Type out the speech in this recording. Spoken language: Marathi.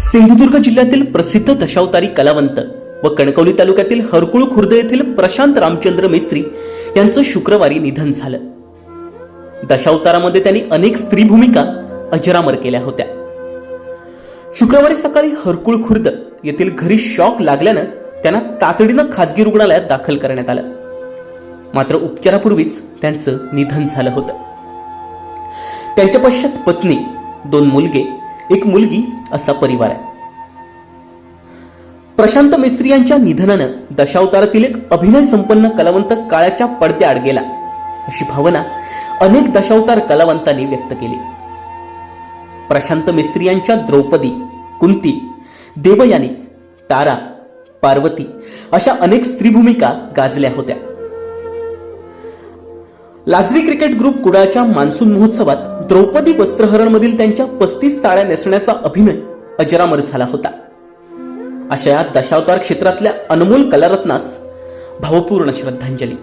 सिंधुदुर्ग जिल्ह्यातील प्रसिद्ध दशावतारी कलावंत व कणकवली तालुक्यातील हरकुळ खुर्द येथील प्रशांत रामचंद्र मेस्त्री यांचं शुक्रवारी निधन झालं. दशावतारामध्ये त्यांनी अनेक स्त्री भूमिका अजरामर केल्या होत्या. शुक्रवारी सकाळी हरकुळ खुर्द येथील घरी शॉक लागल्यानं त्यांना तातडीनं खाजगी रुग्णालयात दाखल करण्यात आलं. मात्र उपचारापूर्वीच त्यांचं निधन झालं होतं. त्यांच्या पश्चात पत्नी दोन मुलगे एक मुलगी असा परिवार आहे. प्रशांत मिस्त्री यांच्या निधनानं दशावतारातील एक अभिनय संपन्न कलावंत काळाच्या पडद्याआड गेला. अशी भावना अनेक दशावतार कलावंतांनी व्यक्त केली. प्रशांत मिस्त्री यांच्या द्रौपदी कुंती देवयानी तारा पार्वती अशा अनेक स्त्री भूमिका गाजल्या होत्या. लाजरी क्रिकेट ग्रुप कुडाळच्या मान्सून महोत्सवात द्रौपदी वस्त्रहरणमधील त्यांच्या पस्तीस साड्या नेसण्याचा अभिनय अजरामर झाला होता. अशा या दशावतार क्षेत्रातल्या अनमोल कलारत्नास भावपूर्ण श्रद्धांजली.